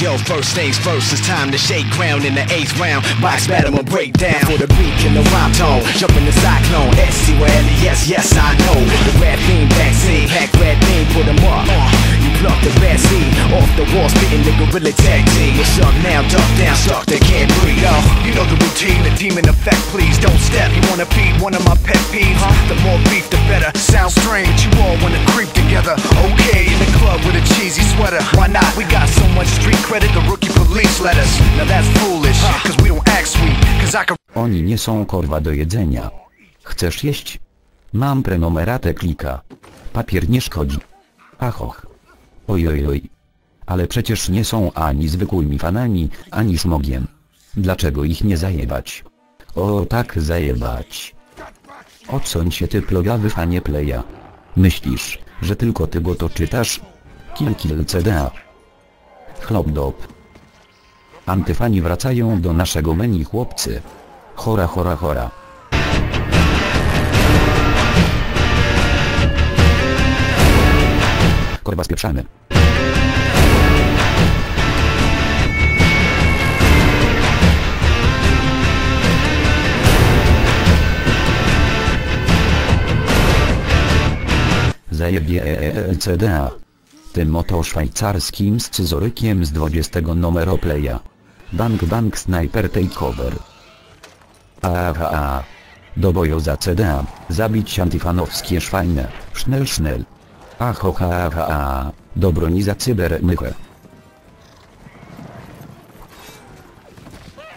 Yo, first things first, it's time to shake ground in the eighth round. Box battle break down. For the beat and the rhyme tone. Jump in the cyclone. SC yes, yes, I know. The rap beam backseat. Pack red beam, put 'em up. You pluck the bad seed off the wall, spitting the gorilla tag team. What's up now? Duck down, suck, they can't breathe. Yo, You know the routine, the demon effect, please don't step. You wanna feed one of my pet peeves? The more beef, the better. Sounds strange, you all wanna creep together. Oni nie są korwa do jedzenia. Chcesz jeść? Mam prenumeratę klika. Papier nie szkodzi. Achoch. Ojojoj. Ale przecież nie są ani zwykłymi fanami, ani szmogiem. Dlaczego ich nie zajebać? O tak zajebać. Odsuń się ty plogawy fanie pleja. Myślisz, że tylko ty go to czytasz? Kill kill CDA. Chlopdop. Antyfani wracają do naszego menu chłopcy. Chora chora chora. Korba spieprzamy. Zajebie LCDA. Tym oto szwajcarskim scyzorykiem z 20 numeru playa. Bank Bank Sniper Takeover. Aha. Do boju za CDA. Zabić antyfanowskie szwajne. Sznel sznel. Aho ha ha ha. Do broni za cybermychę.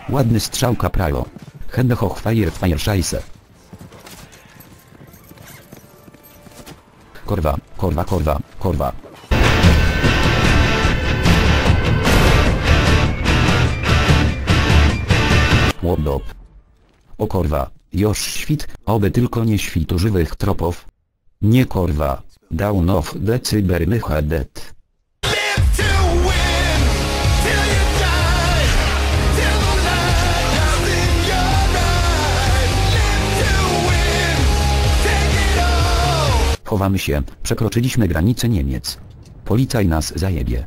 Ładny strzałka prawo. Hendehoch fire fire szajse. Korwa, korwa, korwa, korwa. Łodop. O korwa, już świt, oby tylko nie świtu żywych tropów. Nie korwa, down of the cybermycha dead. Chowamy się, przekroczyliśmy granicę Niemiec. Policaj nas zajebie.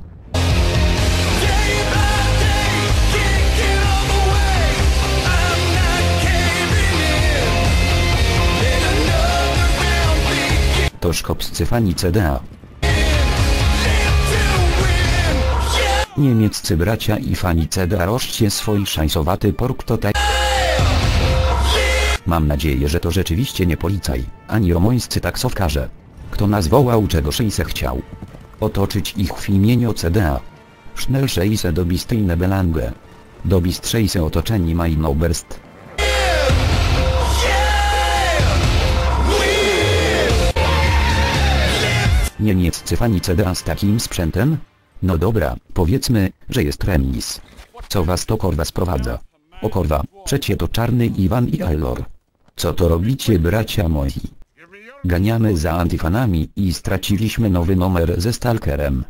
To szkopscy fani CDA. Niemieccy bracia i fani CDA rożcie swój szajsowaty pork to tak. Mam nadzieję, że to rzeczywiście nie policaj, ani romońscy taksówkarze. Kto nas wołał czego szejse chciał. Otoczyć ich w imieniu CDA. Schnell szejse do bistejne belange. Do bistrzejse otoczeni mają oberst. Niemieccy fani CDA z takim sprzętem? No dobra, powiedzmy, że jest remis. Co was to korwa sprowadza? O korwa, przecie to czarny Iwan i Aylor. Co to robicie bracia moi? Ganiamy za antyfanami i straciliśmy nowy numer ze Stalkerem.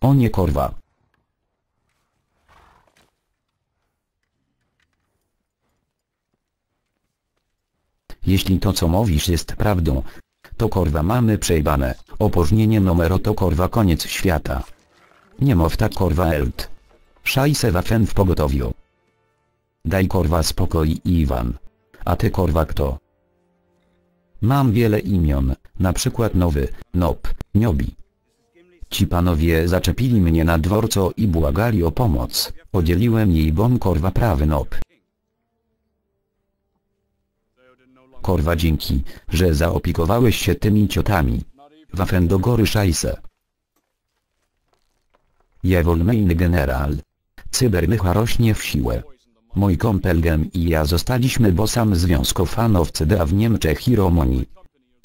O nie korwa. Jeśli to co mówisz jest prawdą, to korwa mamy przejbane, opóźnienie numeru to korwa koniec świata. Nie mów tak korwa elt. Szajse wafen w pogotowiu. Daj korwa spokój Iwan. A ty korwa kto? Mam wiele imion, na przykład nowy, Nop, Niobi. Ci panowie zaczepili mnie na dworco i błagali o pomoc, podzieliłem jej bon korwa prawy Nop. Korwa dzięki, że zaopiekowałeś się tymi ciotami. Waffen do gory szajse. Jewolmejny general. Cybermycha rośnie w siłę. Mój kompelgem i ja zostaliśmy bosam związku fanów CDA w Niemczech i Romonii.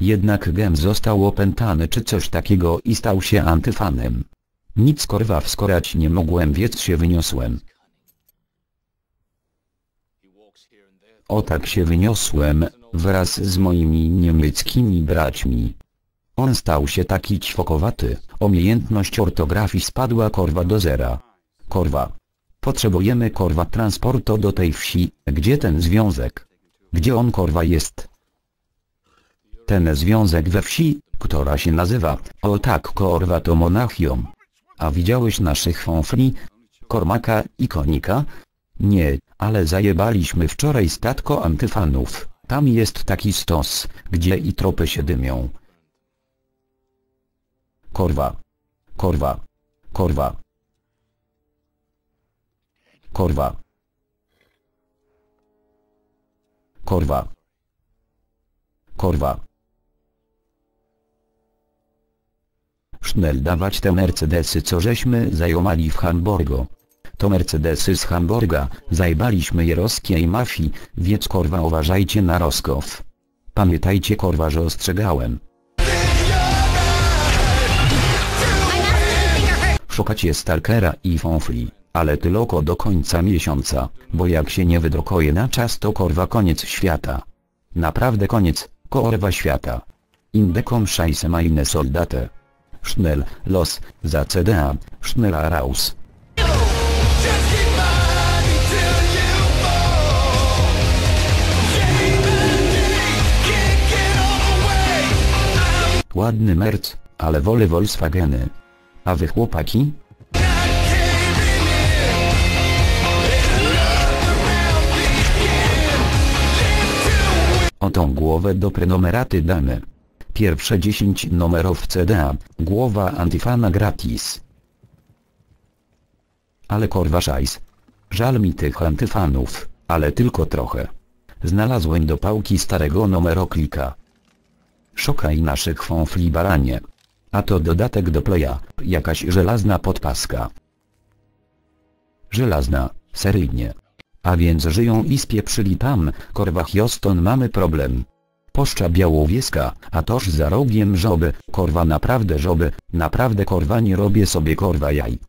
Jednak Gem został opętany czy coś takiego i stał się antyfanem. Nic korwa wskorać nie mogłem więc się wyniosłem. O tak się wyniosłem, wraz z moimi niemieckimi braćmi. On stał się taki ćwokowaty, umiejętność ortografii spadła korwa do zera. Korwa. Potrzebujemy korwa transportu do tej wsi, gdzie ten związek? Gdzie on korwa jest? Ten związek we wsi, która się nazywa, o tak korwa to Monachium. A widziałeś naszych fonfli? Kormaka i konika? Nie, ale zajebaliśmy wczoraj statko antyfanów. Tam jest taki stos, gdzie i tropy się dymią. Korwa. Korwa. Korwa. Korwa. Korwa. Korwa. Sznel dawać te Mercedesy co żeśmy zajomali w Hamburgu. To Mercedesy z Hamburga, zajbaliśmy je roskiej mafii, więc korwa uważajcie na Roskow. Pamiętajcie korwa, że ostrzegałem. Szukacie Stalkera i Fonfli, ale tylko do końca miesiąca, bo jak się nie wydrukuje na czas to korwa koniec świata. Naprawdę koniec, korwa świata. Indekom scheisse meine Soldate. Schnell, los, za CDA, Schnella raus. Ładny merc, ale wolę Volkswageny. A wy chłopaki? O tą głowę do prenumeraty damy. Pierwsze 10 numerów CDA, głowa antyfana gratis. Ale korwa szajs. Żal mi tych antyfanów, ale tylko trochę. Znalazłem do pałki starego numeroklika. Szukaj naszych fonfli baranie. A to dodatek do playa, jakaś żelazna podpaska. Żelazna, seryjnie. A więc żyją i spieprzyli tam, korwa Houston mamy problem. Poszcza Białowieska, a toż za rogiem żoby, korwa naprawdę żoby, naprawdę korwa nie robię sobie korwa jaj.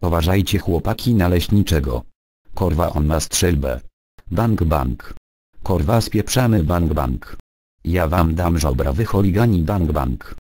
Uważajcie chłopaki na leśniczego. Korwa on ma strzelbę. Bank bank. Korwa spieprzamy bank bank. Ja wam dam żobra wy choligani bank bank.